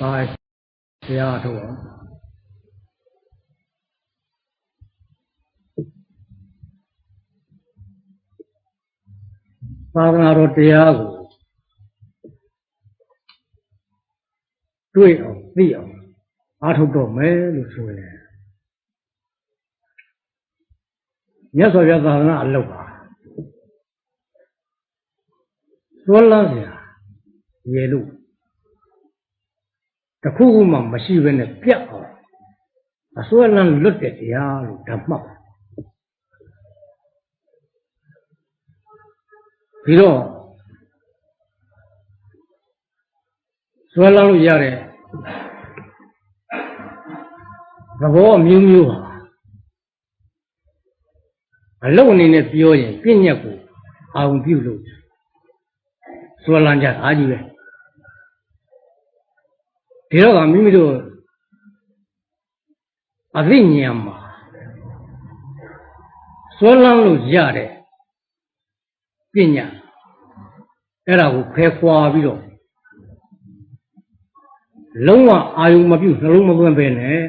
ပါတရားထုတ်အောင်သာသနာတော်တရားကိုတွေ့အောင်သိအောင်အားထုတ်တော့မယ်လို့ဆိုရင်မြတ်စွာဘုရားသာသနာအလုပ်ပါသွန်းလန်းစရာရေလို့ တစ်ခုခုမှမရှိဘဲနဲ့ပြတ်အောင်အစွဲလန်းလွတ်တဲ့တရားလို့ဓမ္မပါပြီးတော့စွဲလန်းလို့ရတဲ့သဘောအမျိုးမျိုးပါအလုံးအနေနဲ့ပြောရင်ပြည့်ညက်ကိုအာရုံပြုလို့စွဲလန်းကြတာကြီးပဲ ဒီတော့ကမိမိတို့အသိဉာဏ်မှာစွဲလန်းလို့ရတဲ့ပညာအဲ့ဒါကိုဖယ်ခွာပြီးတော့လုံးဝအာယုံမပြုနှလုံးမသွင်းပဲနဲ့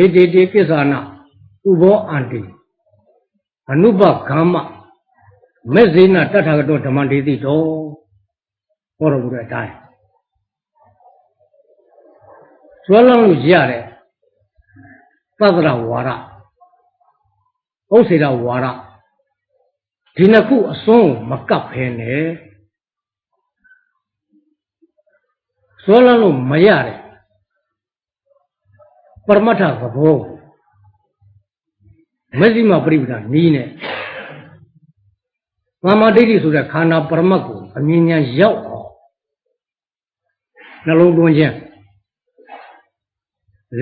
ဧတေတေကိစ္ဆာနာဥဘောအန္တိအနုပဂမ္မမေဇေနတထာဂတောဓမ္မတေတိတော်ဟောတော်မူတဲ့အတိုင်း စွဲလန်းလို့ရတဲ့သတ္တရဝါဒဥစ္စေတဝါဒဒီနှစ်ခုအစွန်းကိုမကပ်ဖဲနဲ့စွဲလန်းလို့မရတဲ့ပရမတ္ထသဘောမဇ္ဈိမပရိပဒနီးနဲ့မာမဒိဋ္ဌိဆိုတဲ့ခန္ဓာပရမတ်ကိုအမြင်ညာရောက်အောင်နှလုံးသွင်းခြင်း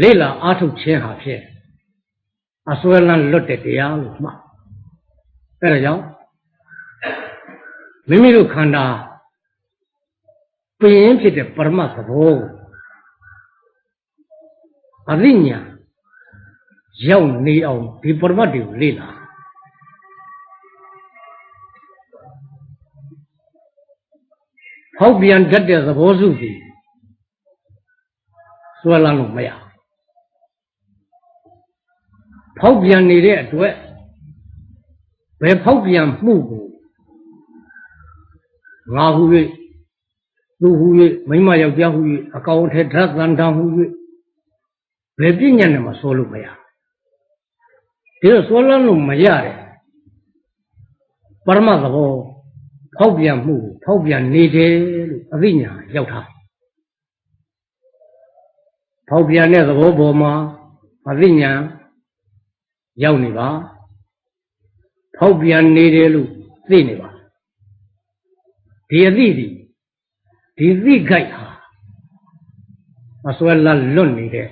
လေ့လာအားထုတ်ခြင်းဟာဖြင့်အစွဲလန်းလွတ်တဲ့တရားလို့မှတ်အဲဒါကြောင့်မိမိတို့ခန္ဓာပင်ဖြစ်တဲ့ပရမတ်သဘောကိုအသိဉာဏ်ရောက်နေအောင်ဒီပရမတ်တွေကိုလေ့လာဟောက်ပြန်တတ်တဲ့သဘောစုကြီးစွဲလန်းလို့မရ ဖောက်ပြန်နေတဲ့အတွက်ဘယ်ဖောက်ပြန်မှုကိုငါဟု၍သူဟု၍မိမယောက်ျားဟု၍အကောင်ထဲဓာတ်တန်တန်ဟု၍ဘယ်ပြဉ္ညာနဲ့မှစိုးလို့မရဒီတော့စိုးလန်းလို့မရတယ်ပရမသဘောဖောက်ပြန်မှုကိုဖောက်ပြန်နေတယ်လို့အသိဉာဏ်ရောက်တာဖောက်ပြန်တဲ့သဘောပေါ်မှာအသိဉာဏ် ရောက်နေပါဖောက်ပြန်နေတယ်လို့သိနေပါဒီအသိဒီဒီသိခိုက်ဟာအစွဲလတ်လွတ်နေတဲ့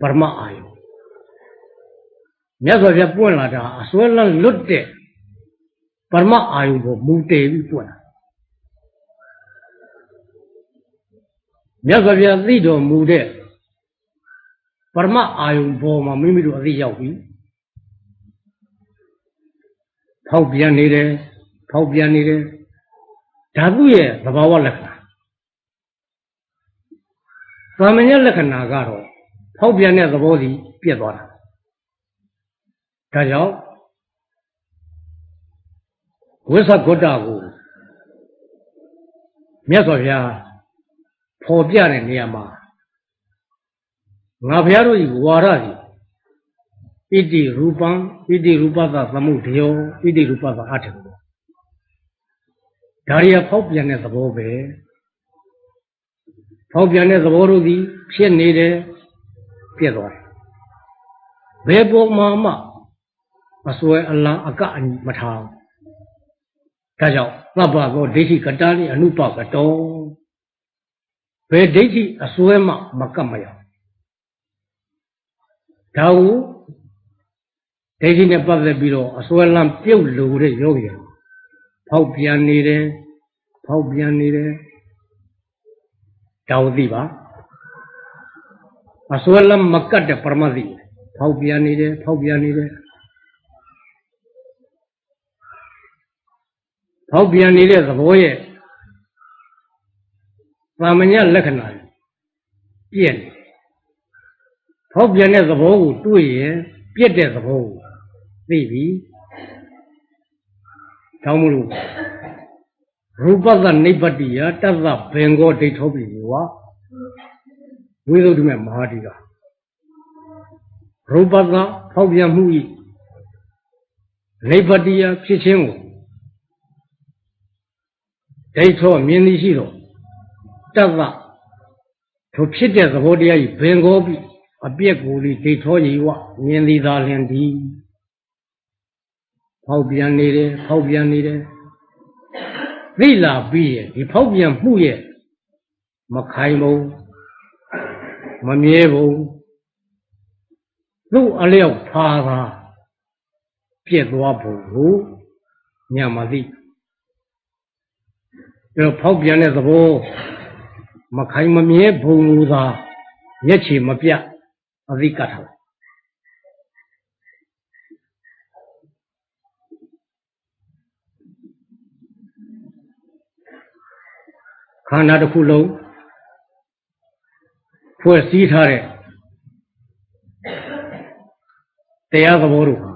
ပရမအာယုမြတ်စွာဘုရားပွင့်လာတာအစွဲလတ်လွတ်တဲ့ပရမအာယုကိုမူတည်ပြီးပွင့်လာမြတ်စွာဘုရားသိတော်မူတဲ့ ပရမအာယုဘောမှာမိမိတို့အသိရောက်ပြီဖောက်ပြန်နေတယ်ဖောက်ပြန်နေတယ်ဓာတုရဲ့သဘာဝလက္ခဏာသာမညလက္ခဏာကတော့ဖောက်ပြန်တဲ့သဘောစီပြက်သွားတာဒါကြောင့်ဝိသဂုတ္တကိုမြတ်စွာဘုရားဖော်ပြတဲ့နေရာမှာ ငါဘုရားတို့ဤဝါရစီဣတိရူပံဣတိရူပသသမှုတယောဣတိရူပသအထံဒါရီကဖောက်ပြန်တဲ့သဘောပဲဖောက်ပြန်တဲ့သဘောတို့သည်ဖြစ်နေတယ်ပြက်သွားတယ်ဘယ်ပုံမှမှမစွဲအလံအကအညီမထားဒါကြောင့်သဗ္ဗသောဒိဋ္ဌိကတာလိအနုပကတောဘယ်ဒိဋ္ဌိအစွဲမှမကပ်မရ ဒါကိုဒိဋ္ဌိနဲ့ပတ်သက်ပြီးတော့အစွဲလမ်းပြုတ်လို့တဲ့ယောဂီဖောက်ပြန်နေတယ်ဖောက်ပြန်နေတယ်ဒါကိုသိပါအစွဲလမ်းမကတ်တဲ့ပရမသိဖောက်ပြန်နေတယ်ဖောက်ပြန်နေတယ်ဖောက်ပြန်နေတဲ့သဘောရဲ့သာမညလက္ခဏာပြည့်နေတယ် ဖောက်ပြန်တဲ့သဘောကိုတွေ့ရင်ပြည့်တဲ့သဘောကိုသိပြီတောင်းမလို့ရူပသနိဗ္ဗတိယတသဘင်္ဂောဒိဋ္ဌောပိဝါဝိသုဒ္ဓမေမဟာတိကရူပသဖောက်ပြန်မှုဤနိဗ္ဗတိယဖြစ်ခြင်းကိုဒိဋ္ဌောမြင်သည်ရှိတော့တသထိုဖြစ်တဲ့သဘောတရားကြီးဘင်္ဂောပိ အပြက်ကိုလေးဒိဋ္ဌောကြီးဝမြင်သည်သာလင်သည်ဖောက်ပြန်နေတယ်ဖောက်ပြန်နေတယ်သိလာပြီးရဲ့ဒီဖောက်ပြန်မှုရဲ့မခိုင်ဘူးမမြဲဘူးသူ့အလျောက်ဖာသာပြက်သွားဖို့ကိုညာမသိအဲတော့ဖောက်ပြန်တဲ့သဘောမခိုင်မမြဲဘုံမူသာမျက်ခြေမပြတ် အသိကတ်ထားခန္ဓာတစ်ခုလုံးဖွဲ့စည်းထားတဲ့တရားသဘောတို့ဟာ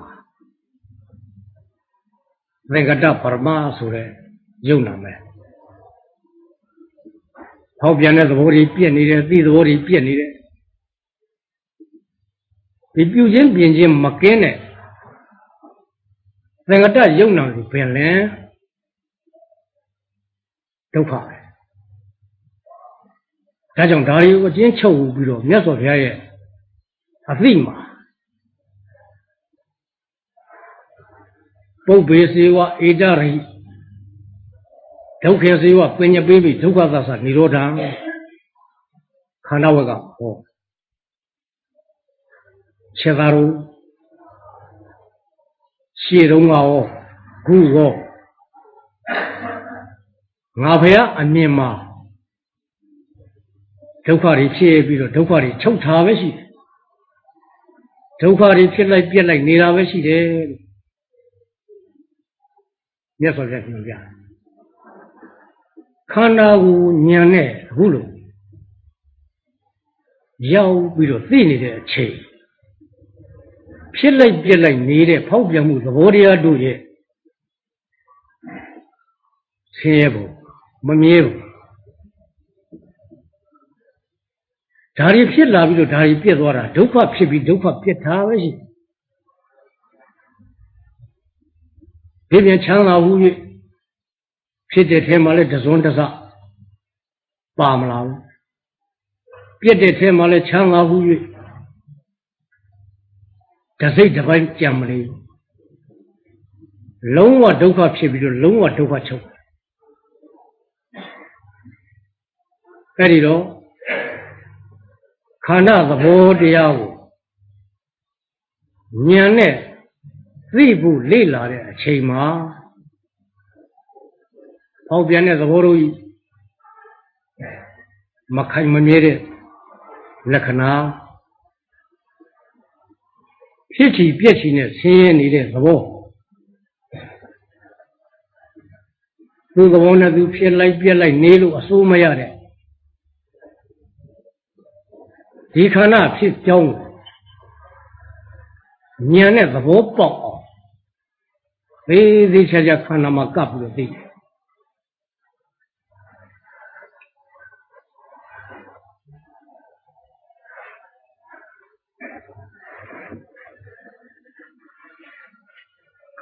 သင်္ကတပရမဆိုတဲ့ယုံနာမယ်ဟောက်ပြန်တဲ့သဘောတွေပြည့်နေတယ်သိသဘောတွေပြည့်နေတယ် ဒီပြုခြင်းပြင်ခြင်းမကင်းတဲ့သင်္ကတယုံနာကိုပင်လင်ဒုက္ခပဲဒါကြောင့်ဒါတွေကိုအချင်းချုပ်ပြီးတော့မြတ်စွာဘုရားရဲ့အသိမှာပုပ္ပေစေဝဧတရိဒုက္ခေစေဝပညပိပိဒုက္ခသသនិရောဓံခန္ဓာဝကဟော ခြေသာတို့ရှေ့တုန်းကရောခုရောငါဖះအမြင်မှာဒုက္ခတွေဖြစ်ပြီးတော့ဒုက္ခတွေချုပ်ထားပဲရှိတယ်ဒုက္ခတွေဖြစ်လိုက်ပြက်လိုက်နေတာပဲရှိတယ်မြတ်စွာဘုရားပြောပြခန္ဓာကိုညံနဲ့အခုလိုရောက်ပြီးတော့သိနေတဲ့အချိန် ဖြစ်လိုက်ပြက်လိုက်နေတဲ့ဖောက်ပြန်မှုသဘောတရားတို့ရဲ့ဆင်းရဲဖို့မမြဲဘူးဒါတွေဖြစ်လာပြီးတော့ဒါတွေပြက်သွားတာဒုက္ခဖြစ်ပြီးဒုက္ခပြက်တာပဲရှိဒီပြန်ချမ်းသာဘူး၍ဖြစ်တဲ့ထဲမှာလည်းတစွန်းတစပါမလားဘူးပြက်တဲ့ထဲမှာလည်းချမ်းသာဘူး၍ တစိတ်တစ်ပိုင်းကြံမလေးလုံးဝဒုက္ခဖြစ်ပြီးတော့လုံးဝဒုက္ခချုပ်အဲ့ဒီတော့ခန္ဓာသဘောတရားကိုဉာဏ်နဲ့သိဖို့လေ့လာတဲ့အချိန်မှာဟောက်ပြန်တဲ့သဘောတို့မခိုင်မမြဲတဲ့လက္ခဏာ ဖြစ်ချီပြက်ချီနဲ့ဆင်းရဲနေတဲ့သဘောသူသဘောနဲ့သူဖြစ်လိုက်ပြက်လိုက်နေလို့အစိုးမရတဲ့ဒီခန္ဓာဖြစ်ကြောင်းဉာဏ်နဲ့သဘောပေါက်အောင်သေးသေးချာချာခန္ဓာမှာကပ်ပြီးတော့သိတယ်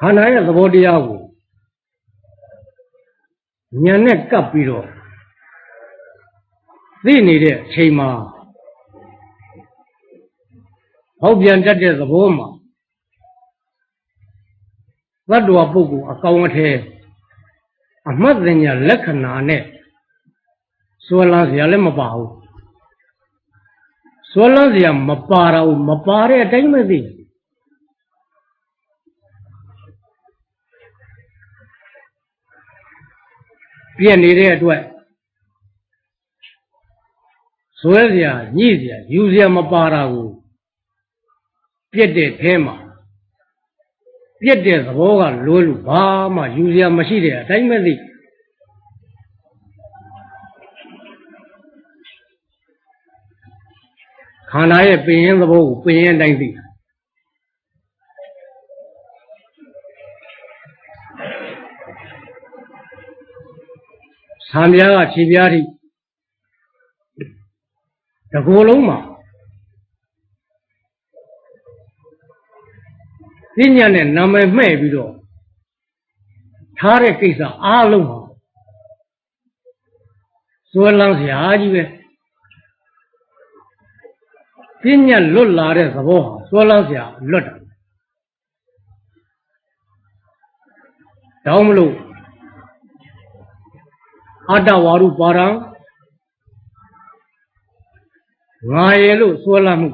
ခန္ဓာရဲ့သဘောတရားကိုဉာဏ်နဲ့ကပ်ပြီးတော့သိနေတဲ့အချိန်မှာဟောက်ပြန်တတ်တဲ့သဘောမှာသတ္တဝါပုဂ္ဂိုလ်အကောင်အထည်အမှတ်တင်ညာလက္ခဏာနဲ့စွဲလန်းစရာလည်းမပါဘူးစွဲလန်းစရာမပါတော့မပါတဲ့အတိုင်းမသိ ပြည့်နေတဲ့အတွက်ဆွဲစရာညှိစရာယူစရာမပါတာကိုပြက်တဲ့ထဲမှာပြက်တဲ့သဘောကလွဲလို့ဘာမှယူစရာမရှိတဲ့အတိုင်းပဲသိခန္ဓာရဲ့ပင်ရင်သဘောကိုပင်ရင်တိုင်းသိတာ ဆံပြားကခြေပြားထိတကိုယ်လုံးမှာပညာနဲ့နာမည်မှဲ့ပြီးတော့ထားတဲ့ကိစ္စအားလုံးဟာစွဲလန်းစရာကြီးပဲပညာလွတ်လာတဲ့သဘောဟာစွဲလန်းစရာလွတ်တာတောင်းမလို့ အတ္တဝါရုပါရံငါရဲ့လို့စွဲလန်းမှု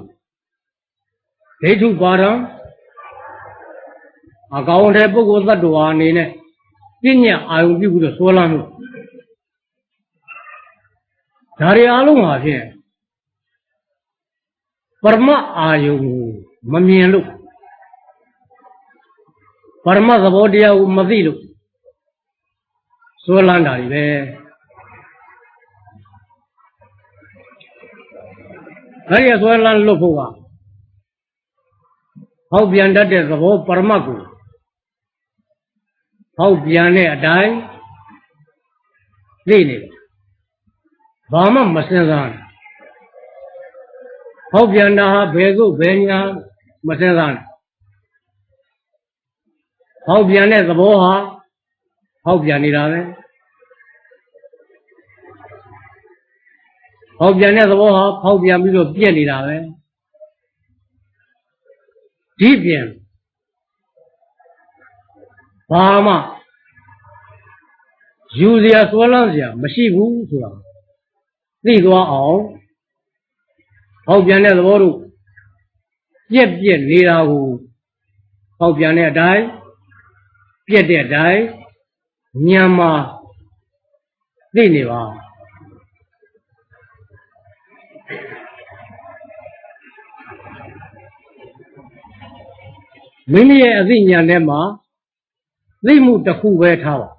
ဒိဋ္ဌုပါရံအကောင်တဲ့ပုဂ္ဂိုလ်သတ္တဝါအနေနဲ့ပညာအာယုပြုပြီးတော့စွဲလန်းမှုဒါတွေအလုံးဟာဖြင့်ပရမအာယုကိုမမြင်လို့ပရမသဘောတရားကိုမသိလို့စွဲလန်းတာတွေပဲ အဲ့ဒီစွဲလန်းလွတ်ဖို့ကဟောက်ပြန်တတ်တဲ့သဘောပရမတ်ကိုဟောက်ပြန်တဲ့အတိုင်းသိနေတယ်ဘာမှမစင်စားနဲ့ဟောက်ပြန်တာဟာဘယ်ကုတ်ဘယ်ညာမစင်စားနဲ့ဟောက်ပြန်တဲ့သဘောဟာဟောက်ပြန်နေတာပဲ ဟောက်ပြန်တဲ့သဘောဟာဖောက်ပြန်ပြီးတော့ပြက်နေတာပဲဒီပြင်ဘာမှယူစရာစွဲလန်းစရာမရှိဘူးဆိုတာသိသွားအောင်ဟောက်ပြန်တဲ့သဘောတို့ပြက်ပြက်နေတာကိုဟောက်ပြန်တဲ့အတိုင်းပြက်တဲ့အတိုင်းညံမှာသိနေပါ မိမိရဲ့အသိဉာဏ်ထဲမှာသိမှုတစ်ခုပဲထားပါ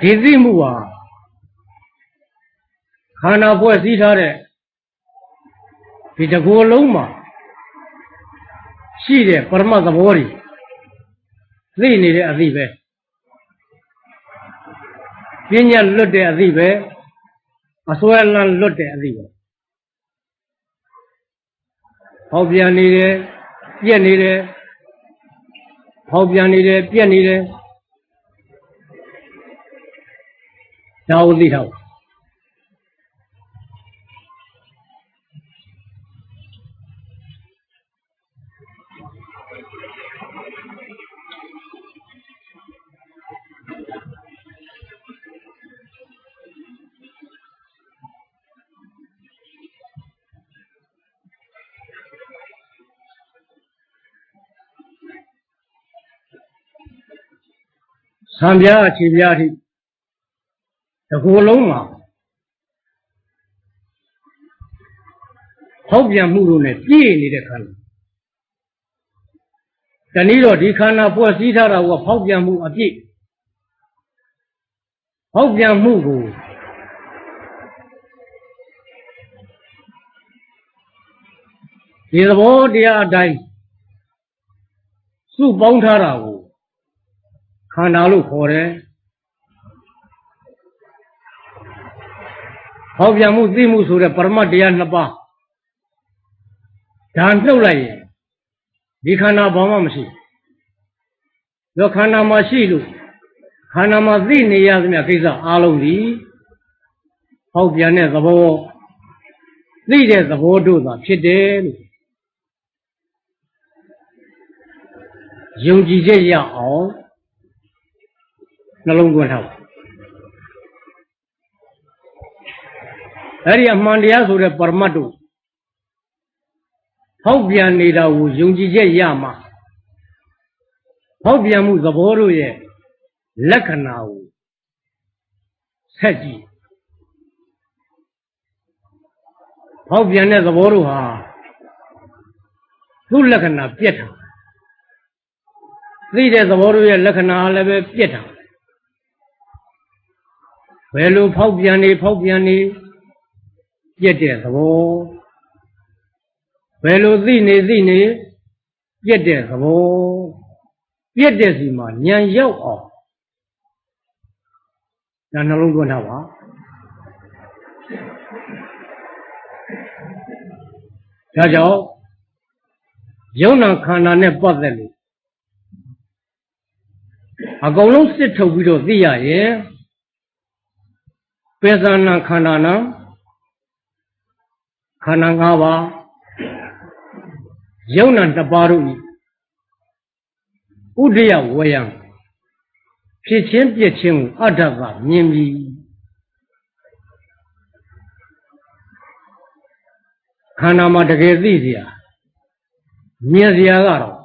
ဒီသိမှုဟာခန္ဓာဖွဲ့စည်းထားတဲ့ဒီတကိုယ်လုံးမှာရှိတဲ့ပရမတ်သဘောတွေသိနေတဲ့အသိပဲပညာလွတ်တဲ့အသိပဲအစွဲလန်းလွတ်တဲ့အသိပဲ ဟောက်ပြန်နေတယ်ပြက်နေတယ်ဟောက်ပြန်နေတယ်ပြက်နေတယ်ဒါကိုသိထား ဆံပြားအခြေပြားအထိတကိုယ်လုံးမှာဟောက်ပြန်မှုတို့နဲ့ပြည့်နေတဲ့ခန္ဓာတနည်းတော့ဒီခန္ဓာဖွဲ့စည်းထားတာကဖောက်ပြန်မှုအပြည့်ဟောက်ပြန်မှုကိုဒီသဘောတရားအတိုင်းစုပေါင်းထားတာကို ခန္ဓာလို့ခေါ်တယ်ဟောပြန်မှုသိမှုဆိုတဲ့ပရမတ်တရားနှစ်ပါးဒါနှုတ်လိုက်ရင်ဒီခန္ဓာဘာမှမရှိဘူးခန္ဓာမှာရှိလို့ခန္ဓာမှာသိနေရသမျှကိစ္စအလုံးဒီဟောပြန်တဲ့သဘောသိတဲ့သဘောတို့သာဖြစ်တယ်လို့ယုံကြည်ချက်ရအောင် နှလုံးသွင်းထားပါအဲ့ဒီအမှန်တရားဆိုတဲ့ပရမတ်တို့ဟောက်ပြန်နေတာကိုယုံကြည်ချက်ရမှာဟောက်ပြန်မှုသဘောတို့ရဲ့လက္ခဏာကိုဆက်ကြည့်ဟောက်ပြန်တဲ့သဘောတို့ဟာသူ့လက္ခဏာပြက်တာသိတဲ့သဘောတို့ရဲ့လက္ခဏာလည်းပဲပြက်တာ ဘယ်လိုဖောက်ပြန်နေဖောက်ပြန်နေပြက်တဲ့သဘောဘယ်လိုသိနေသိနေပြက်တဲ့သဘောပြက်တဲ့စီမှာညံရောက်အောင်ဒါနှလုံးသွင်းထားပါဒါကြောင့်ယုံနာခန္ဓာနဲ့ပတ်သက်လို့အကုန်လုံးစစ်ထုတ်ပြီးတော့သိရရင် ပေသနာခန္ဓာနာခန္ဓာ၅ပါးယုံနာတစ်ပါးတို့ဤဥဒယဝယံဖြစ်ချင်းပြည့်ချင်းကိုအတ္တကမြင်ပြီးခန္ဓာမှာတကယ်သိစရာမြင်စရာကတော့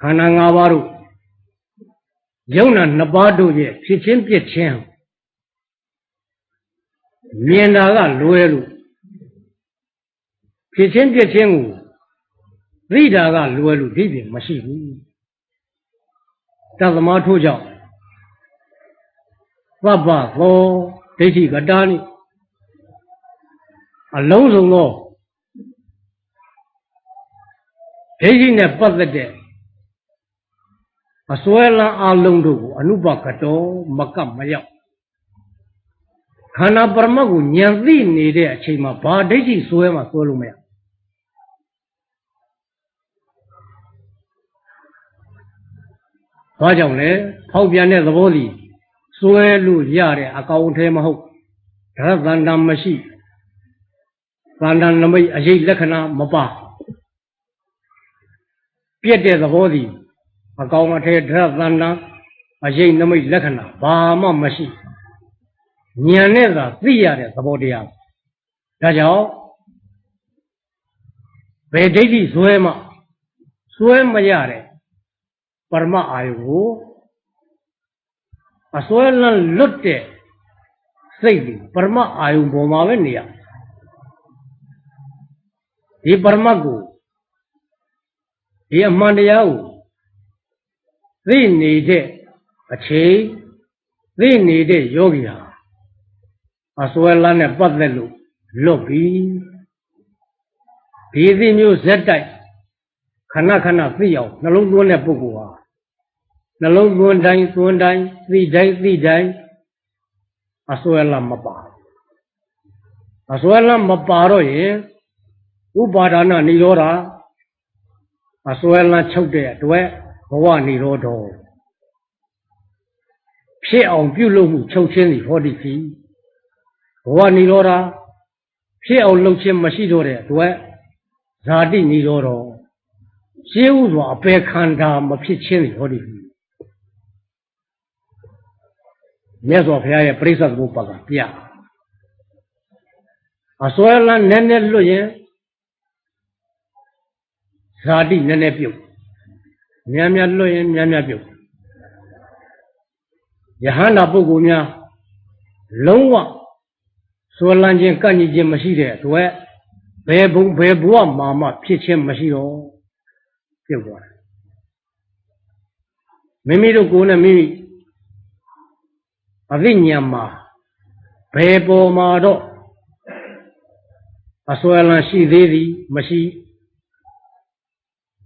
ခန္ဓာ၅ပါးတို့ယုံနာနှစ်ပါးတို့ရဲ့ဖြစ်ချင်းပြည့်ချင်း မြင်တာကလွယ်လို့ဖြစ်ချင်းပြည့်ချင်းကိုသိတာကလွယ်လို့ဒီပြင်မရှိဘူးတသမားထို့ကြောင့်ပပသောဒိဋ္ဌိကတာနိအလုံးစုံသောဒိဋ္ဌိနဲ့ပတ်သက်တဲ့အစွဲလန်းအလုံးတို့ကိုအနုပကတောမကပ်မရောက် ခန္ဓာပရမတ်ကိုဉာဏ်သိနေတဲ့အချိန်မှာဘာဒိဋ္ဌိစွဲမှစွဲလို့မရဘာကြောင့်လဲဖောက်ပြန်တဲ့သဘောသည်စွဲလို့ရတဲ့အကောင်အထည်မဟုတ်ဓရသန္တာမရှိသန္တာနမိတ်အရေးလက္ခဏာမပါပြည့်တဲ့သဘောသည်အကောင်အထည်ဓရသန္တာအရေးနမိတ်လက္ခဏာဘာမှမရှိ ဉာဏ်နဲ့သာသိရတဲ့သဘောတရားဒါကြောင့်ဘယ်ဒိဋ္ဌိဇွဲမှဇွဲမရတဲ့ပရမအာယုကိုအစွဲလန်းလွတ်တဲ့စိတ်ဒီပရမအာယုပေါ်မှာပဲနေရဒီပရမတ်ကိုဒီအမှန်တရားကိုသိနေတဲ့အချိန်သိနေတဲ့ယောဂီဟာ အစွဲလန်းနဲ့ပတ်သက်လို့လွတ်ပြီဒီသိမျိုးဇက်တိုက်ခဏခဏသိအောင်နှလုံးသွင်းတဲ့ပုဂ္ဂိုလ်ဟာနှလုံးသွင်းတိုင်းသွင်းတိုင်းသိတိုင်းသိတိုင်းအစွဲလန်းမပါအစွဲလန်းမပါတော့ရင်ဥပါဒနာនិရောဓအစွဲလန်းချုပ်တဲ့အတွက်ဘဝនិရောဓဖြစ်အောင်ပြုလုပ်မှုချုပ်ချင်းစီဟောဒီပြီ ဘဝនិရောဓဖြစ်အောင်လုပ်ခြင်းမရှိတော့တဲ့အတွက်ဇာတိនិရောဓရှင်းဥစွာအပေခန္ဓာမဖြစ်ခြင်းစီဟောဒီပြီမြတ်စွာဘုရားရဲ့ပြိဿသမုပ္ပါကပြအစွဲလန်းနည်းနည်းလွတ်ရင်ဇာတိနည်းနည်းပြုတ်များများလွတ်ရင်များများပြုတ်ယဟန္တာပုဂ္ဂိုလ်များလုံးဝ စွဲလန်းခြင်းကန့်ညီခြင်းမရှိတဲ့အတွက်ဘယ်ဘုံဘယ်ဘဝမှာမှဖြစ်ခြင်းမရှိတော့ပြုတ်သွားတယ်မိမိတို့ကိုယ်နဲ့မိမိအသိဉာဏ်မှာဘယ်ပေါ်မှာတော့အစွဲလန်းရှိသေးသည်မရှိ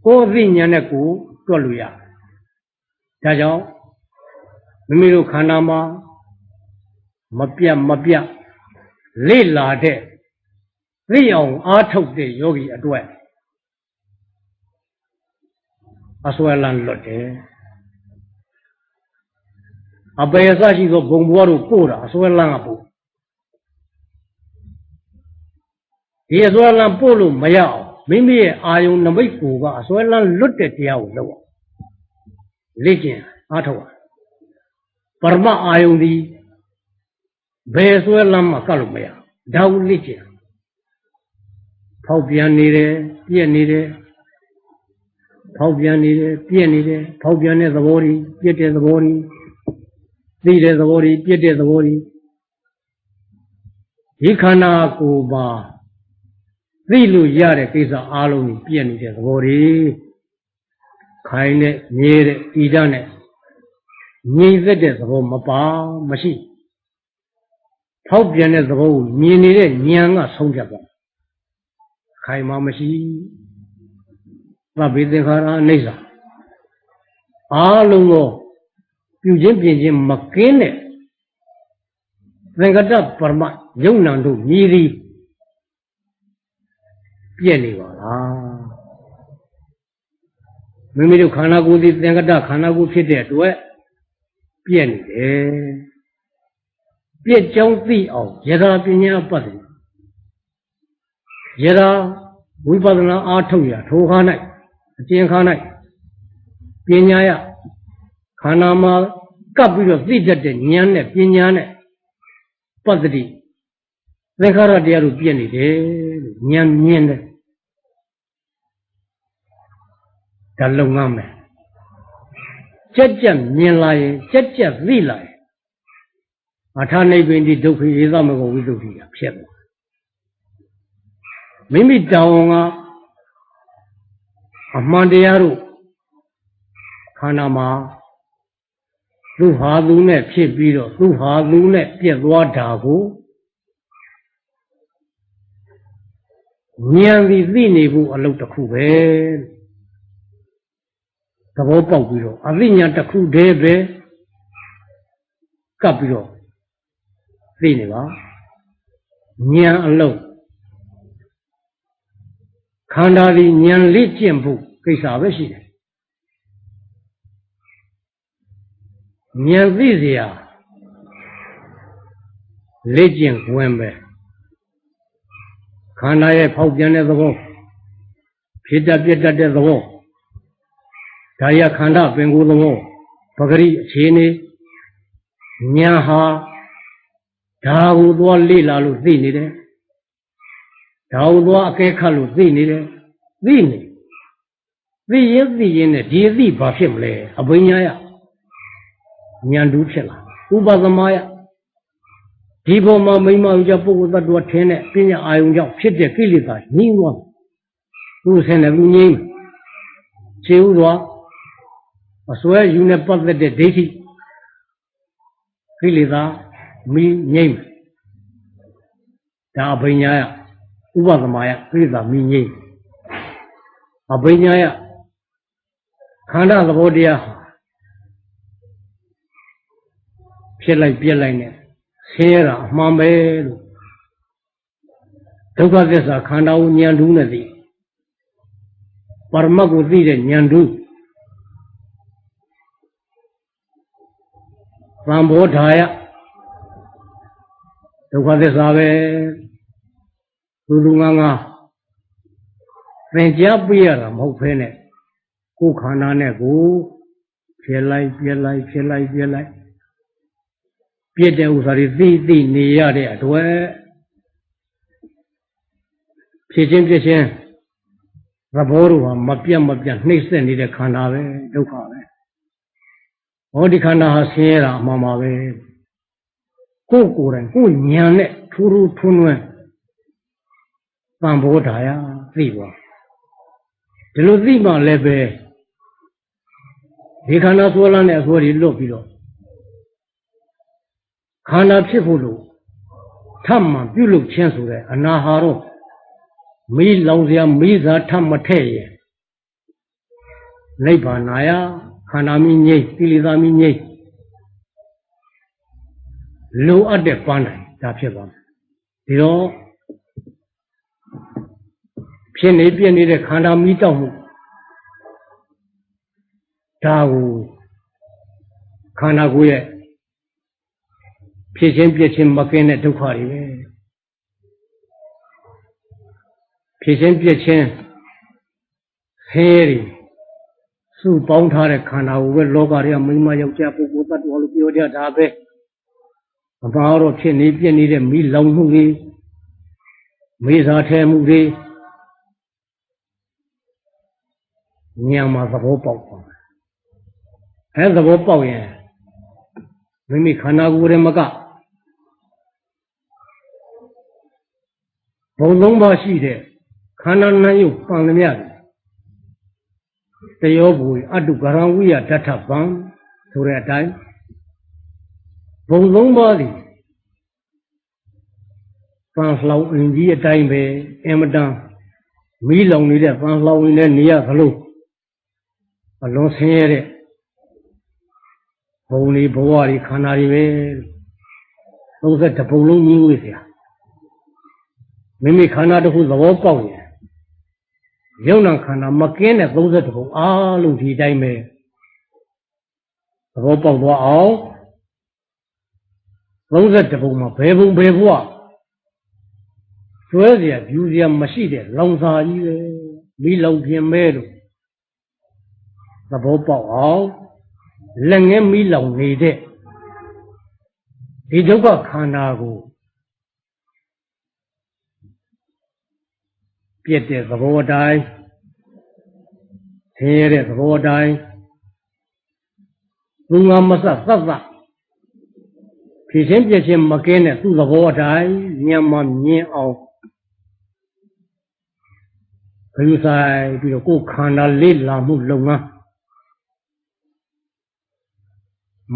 ကိုယ်အသိဉာဏ်နဲ့ကိုယ်တွက်လို့ရဒါကြောင့်မိမိတို့ခန္ဓာမှာမပြတ်မပြတ် လေ့လာတဲ့သိအောင်အားထုတ်တဲ့ယောဂီအတွက်အစွဲလန်းလွတ်တယ်အပေအစရှိသောဘုံဘွားတို့ပို့တာအစွဲလန်းကပို့ဒီအစွဲလန်းပို့လို့မရအောင်မိမိရဲ့အာယုံနမိတ်ကိုကအစွဲလန်းလွတ်တဲ့တရားကိုလုပ်အောင်လေ့ကျင့်အားထုတ်အောင်ပရမအာယုံဒီ ဘယ်စွဲလန်းမှကတ်လို့မရဒါကိုလေ့ကျင့်ဖောက်ပြန်နေတယ်ပြည့်နေတယ်ဖောက်ပြန်နေတယ်ပြည့်နေတယ်ဖောက်ပြန်တဲ့သဘောကြီးပြည့်တဲ့သဘောကြီးသိတဲ့သဘောကြီးပြည့်တဲ့သဘောကြီးဒီခန္ဓာကိုယ်ပါသိလို့ရတဲ့ကိစ္စအားလုံးကြီးပြည့်နေတဲ့သဘောကြီးခိုင်းတဲ့မြဲတဲ့ဤဓာတ်နဲ့ငြိမ့်သက်တဲ့သဘောမပါမရှိ ဖောက်ပြန်တဲ့သဘောကိုမြင်နေတဲ့ဉာဏ်ကဆုံးဖြတ်သွားခိုင်မာမရှိသဗ္ဗေသင်္ခါရအနိစ္စအားလုံးသောပြုခြင်းပြင်ခြင်းမကင်းတဲ့သင်္ကတပရမယုံနံတို့မြည်သည်ပြည့်နေပါလားမိမိတို့ခန္ဓာကိုယ်ဒီသင်္ကတခန္ဓာကိုယ်ဖြစ်တဲ့အတွက်ပြည့်နေတယ် ပြည့်ကြောင်းသိအောင်ယထာပညာပတ်တယ်ယထာဝိပဿနာအားထုတ်ရထိုခါ၌အကျဉ်းခါ၌ပညာရခန္ဓာမှာကပ်ပြီးတော့သိတတ်တဲ့ဉာဏ်နဲ့ပညာနဲ့ပတ္တိသင်္ခါရတရားတို့ပြည့်နေတယ်လို့ဉာဏ်မြင်တယ်ဒါလုံငန်းမယ်ကြက်ကြက်မြင်လာရင်ကြက်ကြက်သိလာရင် အထာနိဗ္ဗာန်ဒီဒုက္ခဧသမဂဝိသုဒ္ဓိကဖြစ်သွားမိမိတောင်းကအမှန်တရားတို့ခန္ဓာမှာသူဟာသူနဲ့ဖြစ်ပြီးတော့သူဟာသူနဲ့ပြက်သွားတာကိုဉာဏ်ပြီးသိနေဖို့အလုပ်တစ်ခုပဲသဘောပေါက်ပြီးတော့အသိဉာဏ်တစ်ခုတည်းပဲကပ်ပြီးတော့ သိနေပါဉာဏ်အလုံးခန္ဓာဒီဉာဏ်လေ့ကျင့်ဖို့ကိစ္စပဲရှိတယ်ဉာဏ်သိစရာလေ့ကျင့်ဝင်ပဲခန္ဓာရဲ့ဖောက်ပြန်တဲ့သဘောဖြစ်တတ်ပြတ်တတ်တဲ့သဘောဒါရခန္ဓာပင်ကိုယ်သဘောပဂရိအခြေအနေဉာဏ်ဟာ ဒါကိုသွားလေ့လာလို့သိနေတယ်ဒါကိုသွားအကဲခတ်လို့သိနေတယ်သိနေသိရင်သိရင်နဲ့ဒီသိဘာဖြစ်မလဲအဘိညာယဉာဏ်တူးဖြစ်လာဥပသမယဒီဘုံမှာမိမအောင်ကြပုဂ္ဂိုလ်သတ္တဝါထင်းတဲ့ပညာအာယုံကြောင့်ဖြစ်တဲ့ကိလေသာညှိုးသွားသူဆင်းတယ်သူငြိမ်းခြေဥစွာအစွဲယူနဲ့ပတ်သက်တဲ့ဒိဋ္ဌိကိလေသာ မိငြိမ်းဒါအဘိညာယဥပသမယကိလေသာမိငြိမ်းအဘိညာယခန္ဓာသဘောတရားဖြစ်လိုက်ပြက်လိုက်နဲ့ဆင်းရဲတာအမှန်ပဲလို့ဒုက္ခသစ္စာခန္ဓာကိုဉာဏ်ထူးနဲ့သိပါရမတ်ကိုသိတဲ့ဉာဏ်ထူးသံဘောဓာယ ဒုက္ခသစ္စာပဲလူလူငါငါသင်ကြားပြရတာမဟုတ်ဖဲနဲ့ကိုယ်ခန္ဓာနဲ့ကိုဖြစ်လိုက်ပြက်လိုက်ဖြစ်လိုက်ပြက်လိုက်ပြည့်တဲ့ဥစ္စာတွေသိသိနေရတဲ့အတွက်ဖြစ်ချင်းဖြစ်ချင်းသဘောတို့ဟာမပြတ်မပြတ်နှိမ့်ဆက်နေတဲ့ခန္ဓာပဲဒုက္ခပဲဟောဒီခန္ဓာဟာဆင်းရဲတာအမှန်ပါပဲ ကိုယ်ကိုယ်တိုင်ကိုယ်ဉာဏ်နဲ့ထူးထူးထွန်းထွန်းသံဘောဓာယသိပါဒီလိုသိမှလည်းပဲဒီခန္ဓာဆွဲလန်းတဲ့အဆွဲတွေလွတ်ပြီးတော့ခန္ဓာဖြစ်ဖို့လို့ထမှန်ပြုလုပ်ခြင်းဆိုတဲ့အနာဟာတော့မီးလောင်စရာမီးစာထမထည့်ရဲ့နိဗ္ဗာန်နာယခန္ဓာမီးငြိမ့်ကိလေသာမီးငြိမ့် လိုအပ်တဲ့ပန်းတိုင်းဒါဖြစ်သွားမယ်ဒီတော့ဖြစ်နေပြည့်နေတဲ့ခန္ဓာမီးတောက်မှုဒါကိုခန္ဓာကိုယ်ရဲ့ဖြစ်ချင်းပြည့်ချင်းမကင်းတဲ့ဒုက္ခတွေပဲဖြစ်ချင်းပြည့်ချင်းဆင်းရဲတွေစုပေါင်းထားတဲ့ခန္ဓာကိုပဲလောကတွေကမိမယောက်ျားပုဂ္ဂိုလ်တ attva လို့ပြောကြတာပဲ အမှားတော့ဖြစ်နေပြည့်နေတဲ့မိလောင်မှုတွေမေးစာထဲမှုတွေညံမှာသဘောပေါက်ပါအဲသဘောပေါက်ရင်မိမိခန္ဓာကိုယ်ရဲ့မကဘုံသုံးပါးရှိတဲ့ခန္ဓာနှံ့ယုတ်ပံသမျှတယောဘူအတုကရံဝိယဓာထပံဆိုတဲ့အတိုင်း ဘုံသုံးပါးသည် ပန်းလှောင်အင်ကြီးအတိုင်းပဲအင်မတန်မီးလောင်နေတဲ့ပန်းလှောင်နေတဲ့နေရသလိုအလွန်ဆင်းရဲတဲ့ဘုံလေးဘဝတွေခန္ဓာတွေပဲ32ပုံလုံးကြီးဝေးเสียမိမိခန္ဓာတစ်ခုသဘောပေါက်ရင်ယုံနာခန္ဓာမကင်းတဲ့32ပုံအားလုံးဒီတိုင်းပဲသဘောပေါက်သွားအောင် 32ပုံမှာဘယ်ပုံဘယ်ဘဝကျွဲเสียဖြူเสียမရှိတဲ့လောင်စာကြီးပဲမိလောင်ပြင်မဲလို့သဘောပေါက်အောင်လက်ငယ်မိလောင်နေတဲ့ဒီဒုက္ခခန္ဓာကိုပြည့်တဲ့သဘောတိုင်းဆင်းရဲတဲ့သဘောတိုင်းသူငါမဆက်သတ်သတ် ဖြည့်ချင်းပြည့်ချင်းမကင်းတဲ့သူ့သဘောတိုင်းညံမမြင်အောင်ဘယ်လိုဆိုင်ပြီးတော့ကိုယ်ခန္ဓာလေးလာမှုလုပ်ငန်း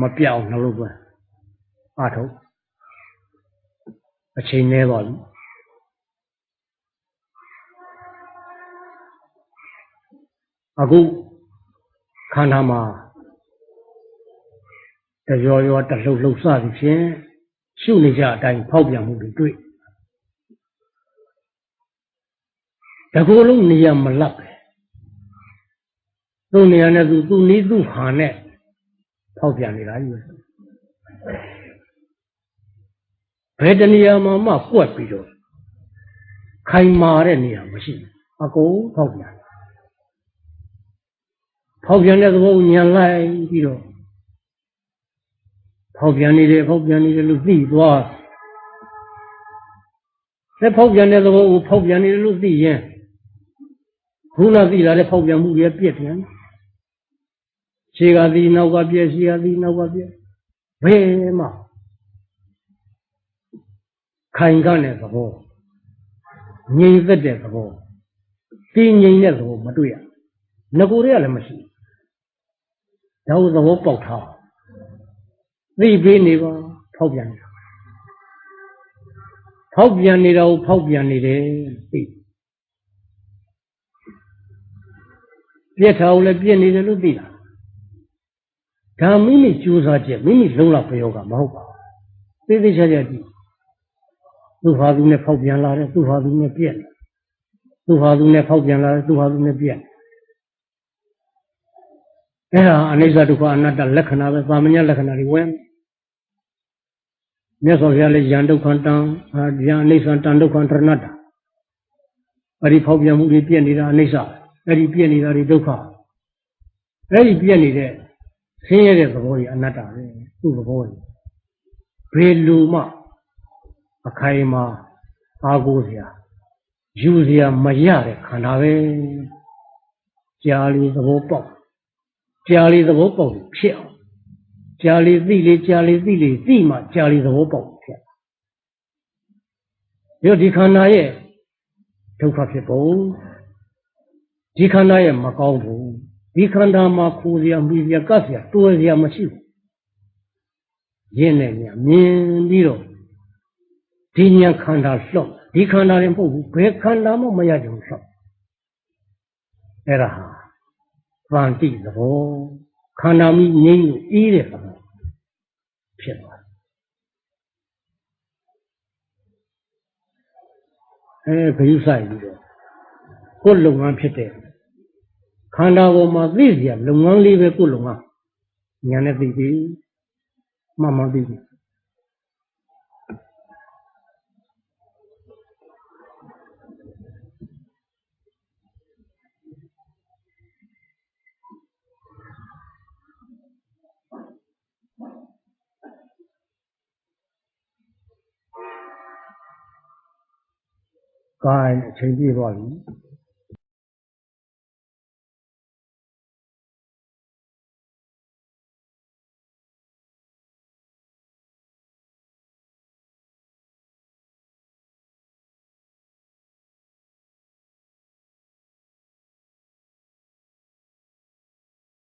မပြောင်းနှလို့ပဲအထုပ်အချိန်နေပါပြီအခုခန္ဓာမှာတ ရောရောတလှုပ်လှုပ်စသည်ဖြင့်ရှုနေကြအတိုင်းဖောက်ပြန်မှုတွေတွေ့တကူလုံးနေရမလပ်ပဲသူ့နေရာနဲ့သူသူ့နီးသူ့ဟာနဲ့ဖောက်ပြန်နေတာကြီးပဲဘယ်တနေရာမှာမှကွက်ပြီးတော့ခိုင်မာတဲ့နေရာမရှိဘူးအကုန်ဖောက်ပြန်ဖောက်ပြန်တဲ့သဘောကိုညံလိုက်ပြီးတော့ ဖောက်ပြန်နေတယ်ဖောက်ပြန်နေတယ်လို့သိသွားတဲ့ဖောက်ပြန်တဲ့သဘောကိုဖောက်ပြန်နေတယ်လို့သိရင်ခုနသိလာတဲ့ဖောက်ပြန်မှုတွေပြည့်ပြန်ခြေကသည်နောက်ကပြည့်ခြေကသည်နောက်ကပြည့်ဘယ်မှခိုင်ခံ့တဲ့သဘောငြိမ်သက်တဲ့သဘောတည်ငြိမ်တဲ့သဘောမတွေ့ရငကိုတွေကလည်းမရှိဒါကိုသဘောပေါက်ထား သိပြီးနေပါဖောက်ပြန်နေတာဖောက်ပြန်နေတာကိုဖောက်ပြန်နေတယ်သိပြက်ထားကိုလည်းပြက်နေတယ်လို့သိတာဒါမိမိကြိုးစားချက်မိမိလုံးလောက်ပယောကမဟုတ်ပါဘူးသိသိချာချာကြည့်သူ့ဟာသူနဲ့ဖောက်ပြန်လာတယ်သူ့ဟာသူနဲ့ပြက်တယ်သူ့ဟာသူနဲ့ဖောက်ပြန်လာတယ်သူ့ဟာသူနဲ့ပြက် အဲ့ဒါအနိစ္စဒုက္ခအနတ္တလက္ခဏာပဲသာမညလက္ခဏာတွေဝင်မြတ်စွာဘုရားလည်းယံဒုက္ခတံယံအနိစ္စတံဒုက္ခတရဏတ္တအဲ့ဒီဖောက်ပြန်မှုတွေပြက်နေတာအနိစ္စအဲ့ဒီပြက်နေတာတွေဒုက္ခအဲ့ဒီပြက်နေတဲ့ဆင်းရဲတဲ့သဘောကြီးအနတ္တပဲသူ့သဘောကြီးဘယ်လိုမှအခိုင်အမာအားကိုးစရာယူစရာမရတဲ့ခန္ဓာပဲကြာလီသဘောပေါက် ကြာလီသဘောပေါက်ဖြစ်အောင်ကြာလီသိလေကြာလီသိလေသိမှကြာလီသဘောပေါက်ဖြစ်ပြီးတော့ဒီခန္ဓာရဲ့ဒုက္ခဖြစ်ပုံဒီခန္ဓာရဲ့မကောင်းဘူးဒီခန္ဓာမှာခိုးစရာမိစရာကပ်စရာတွဲစရာမရှိဘူးရင်းနဲ့မြမြင်ပြီးတော့ဒီညာခန္ဓာလှော့ဒီခန္ဓာရင်မဟုတ်ဘူးဘယ်ခန္ဓာမှမရကြဘူးလှော့အဲ့ဒါဟာ ဗန္တိသဘောခန္ဓာမိငြိမ့်လို့အေးတဲ့သဘောဖြစ်သွားအဲဘယ်ယူဆိုင်ပြီးတော့ကိုယ်လုပ်ငန်းဖြစ်တဲ့ခန္ဓာပေါ်မှာသိစရာလုပ်ငန်းလေးပဲကိုယ်လုပ်ငန်းညာနဲ့သိပြီမှန်မှန်သိပြီ ကာယအချိန်ပြည့်သွားပြီ